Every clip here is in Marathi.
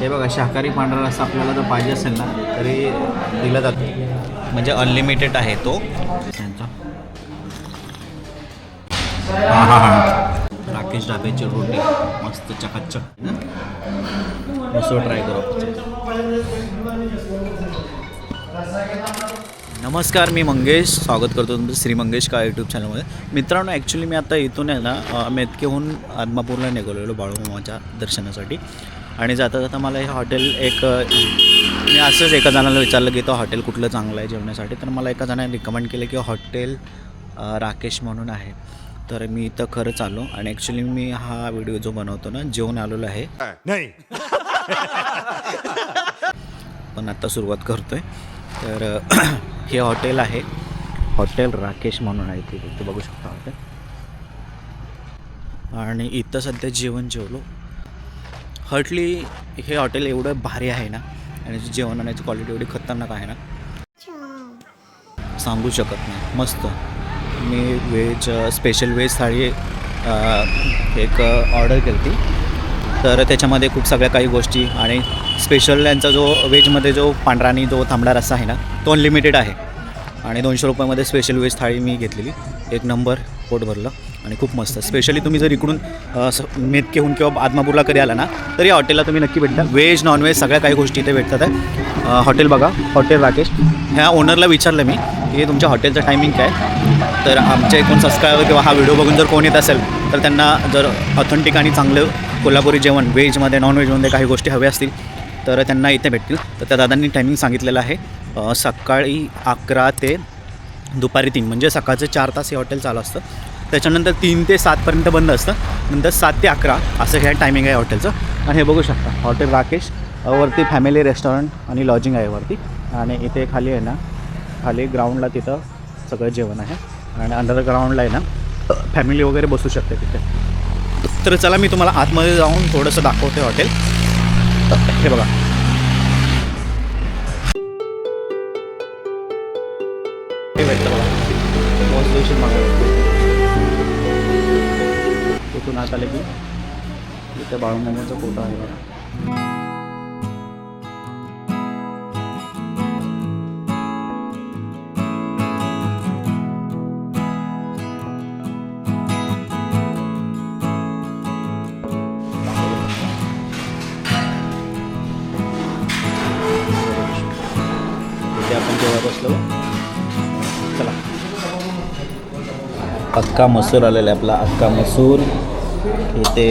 हे बघा शाकाहारी पांढरा रस्सा आपल्याला जर पाहिजे असेल ना तरी दिला जातो. म्हणजे अनलिमिटेड आहे तो. त्यांचा. हा हा हा. राकेश डाब्याची रोटी. मस्त चकाचक. ट्राय करू. नमस्कार मी मंगेश. स्वागत करतो तुमचं श्री मंगेश का यूट्यूब चॅनलमध्ये मित्रांनो ॲक्च्युली मी आता इथून आहे ना मेतकेहून आदमापूरला निघालेलो बाळूमामाच्या दर्शनासाठी. आणि जाता जाता मला हे हॉटेल एक मी असंच एका जणाला विचारलं की तो हॉटेल कुठलं चांगलं आहे जेवण्यासाठी तर मला एका जणाने रिकमेंड केलं की हॉटेल राकेश म्हणून आहे. तर मी इथं खरंच आलो आणि ॲक्च्युली मी हा व्हिडिओ जो बनवतो ना जेवण आलेलो आहे. नहीं. पण आता सुरुवात करतोय. तर अ, हे हॉटेल आहे. हॉटेल राकेश म्हणून आहे ते. ते बघू शकता हॉटेल. आणि इथं सध्या जेवण जेवलो. हर्टली हे हॉटेल एवढं भारी आहे ना आणि जेवण आणि क्वालिटी एवढी खतरनाक आहे ना सांगू शकत नाही. मस्त. मी व्हेज स्पेशल व्हेज थाळी एक ऑर्डर केली होती तर त्याच्यामध्ये खूप सगळ्या काही गोष्टी आणि स्पेशल यांचा जो व्हेजमध्ये जो पांढरा आणि जो तांबडा रस्सा आहे ना तो अनलिमिटेड आहे. आणि दोनशे रुपयामध्ये स्पेशल व्हेज थाळी मी घेतलेली. एक नंबर पोट भरलं. आणि खूप मस्त. स्पेशली तुम्ही जर इकडून मेतकेहून किंवा आदमापूरला कधी आला ना तर या हॉटेलला तुम्ही नक्की भेटता व्हेज नॉनव्हेज सगळ्या काही गोष्टी इथे भेटतात आहे. हॉटेल बघा हॉटेल राकेश. ह्या ओनरला विचारलं मी की तुमच्या हॉटेलचं टायमिंग काय तर आमच्या एकूण सबस्क्रायबर किंवा हा व्हिडिओ बघून जर कोण येत असेल तर त्यांना जर ऑथेंटिक आणि चांगलं कोल्हापुरी जेवण व्हेजमध्ये नॉनव्हेजमध्ये काही गोष्टी हव्या असतील तर त्यांना इथे भेटतील. तर त्या दादांनी टायमिंग सांगितलेलं आहे. सकाळी अकरा ते दुपारी तीन म्हणजे सकाळचे चार तास हे हॉटेल चालू असतं. त्याच्यानंतर तीन ते सातपर्यंत बंद असतं. नंतर सात ते अकरा असं हे टायमिंग आहे हॉटेलचं. आणि हे बघू शकता हॉटेल राकेश वरती फॅमिली रेस्टॉरंट आणि लॉजिंग आहे वरती. आणि इथे खाली आहे ना खाली ग्राउंडला तिथं सगळं जेवण आहे. आणि अंडरग्राऊंडला आहे ना फॅमिली वगैरे बसू शकते तिथे. तर चला मी तुम्हाला आतमध्ये जाऊन थोडंसं दाखवते हॉटेल. हे बघा. हे भेटतं बघा. मोस्ट स्टेशन आत आले की इथे बाळूमामाचा फोटो आहे. बघा बसलो चला. अक्का मसूर आलेला आहे आपला. अक्का मसूर इथे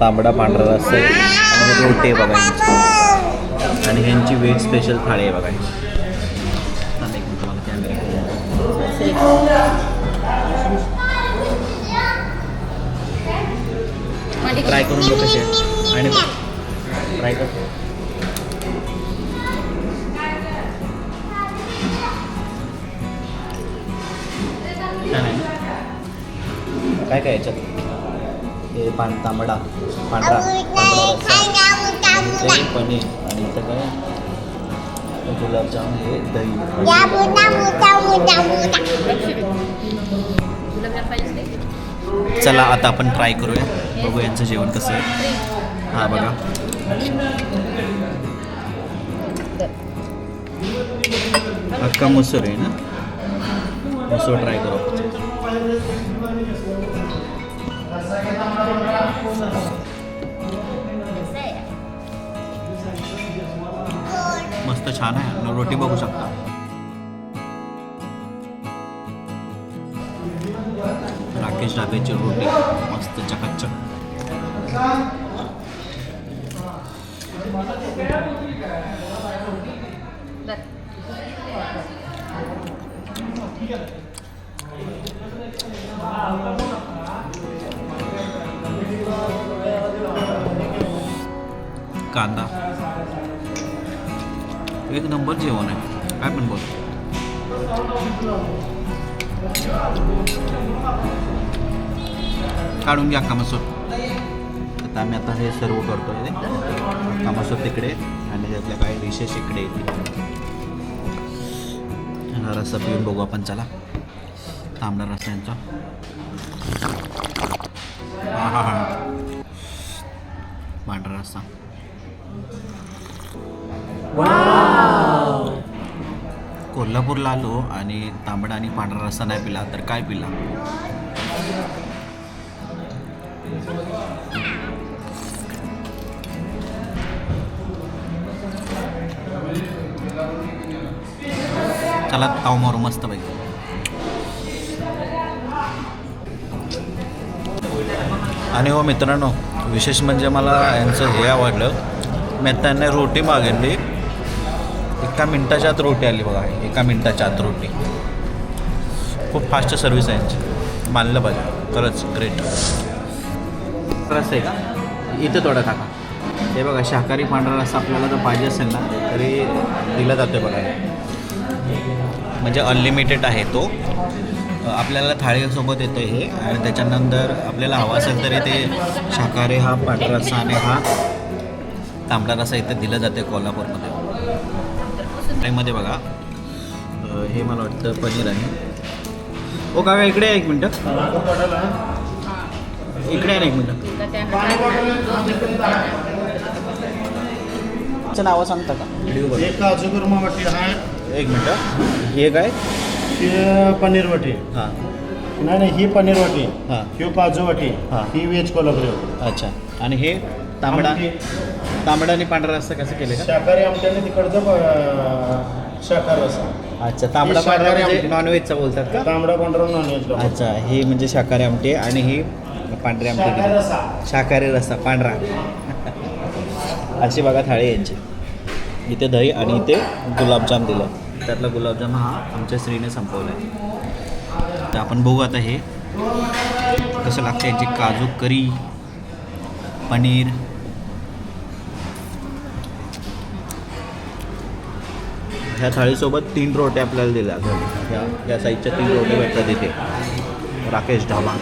तांबडा पांढरा रस्सा आणि रोटे बघा यांची. आणि ह्यांची व्हेज स्पेशल थाळी आहे बघा आता एक मिनिट मला कॅमेरा ट्राय करून बघ कसे. आणि ट्राय कर? काय काय याच्यात हे पान तांबडा पांढरा तांबडा. पनीर. आणि इथं काय? गुलाबजाम हे दही. चला आता आपण ट्राय करूया. बघू यांचं जेवण कसं आहे. हा बघा. अक्का मसूर आहे ना? मसूर ट्राय करू. मस्त छान है रोटी बघू शकता. राकेश डाब्याची रोटी. मस्त चकाचक. कांदा. एक नंबर जेवण आहे. काय पण बोल. काढून घ्या अक्का आता आम्ही आता हे सर्व करतो आहे कामासोब तिकडे आणि त्यातल्या काही डिशेस इकडे. येतील रस्सा पिऊन बघू आपण. चला. तांबडा रस्सा यांचा पांढरा रस्सा कोल्हापूरला आलो आणि तांबडा आणि पांढरा रस्सा नाही पिला तर काय पिला? चला ताव मारू मस्त पाहिजे आणि हो मित्रांनो विशेष म्हणजे मला यांचं हे आवडलं. मी रोटी मागितली एका मिनटाच्या आत रोटी आली बघा एका मिनटाच्या आत रोटी। खूप फास्ट सर्विस आहे यांची। मानलं पाहिजे। खरंच ग्रेट रस्सा आहे का? इथं थोडं टाका। हे बघा शाकाहारी पांढरा रस्सा आपल्याला जर पाहिजे असेल ना तरी दिला जातो बघा म्हणजे अनलिमिटेड आहे तो. आपल्याला थाळीसोबत येतं हे. आणि त्याच्यानंतर आपल्याला हवा असेल तरी ते शाकाहारी हा पांढरा रस्सा आणि हा तांबडा रस्सा इथे दिला जाते कोल्हापूरमध्ये. मध्ये बघा. हे मला वाटतं पनीर आहे. ओ काका इकडे आहे एक मिनटं. इकडे आहे ना एक मिनटं. नावं सांगता का? व्हिडिओ हे काजू कुर्मा वाटी आहे. एक मिनटं. हे काय? हे पनीर वाटी. हां. नाही नाही ही पनीर वाटी. हां. ही काजू वाटी. हा. ही व्हेज कोल्हापुरी. अच्छा. आणि हे? तांबडा. तांबडा आणि पांढरा रस्सा कसं केलं का? शाकाहारी आमच्याने तिकडचं शाकाहार असा अच्छा तांबडा हे पांढरा शाकाहारी म्हणजे आमटी. नॉनव्हेजचा बोलतात का? तांबडा पांढरा नॉनव्हेज अच्छा ही म्हणजे शाकाहारी आमटी आणि ही पांढरी आमटी शाकाहारी केली. रस्सा. शाकाहारी रस्सा पांढरा. अशी बघा थाळी यांची. इथे दही आणि इथे गुलाबजाम दिलं. त्यातला गुलाबजाम हा आमच्या स्त्रीने संपवला आहे तर आपण बघू आता हे कसं लागतं यांची काजू करी. पनीर. ह्या थाळीसोबत तीन रोट्या आपल्याला दिल्या. ह्या या साईजच्या तीन रोटे भेटतात इथे. राकेश ढाबा.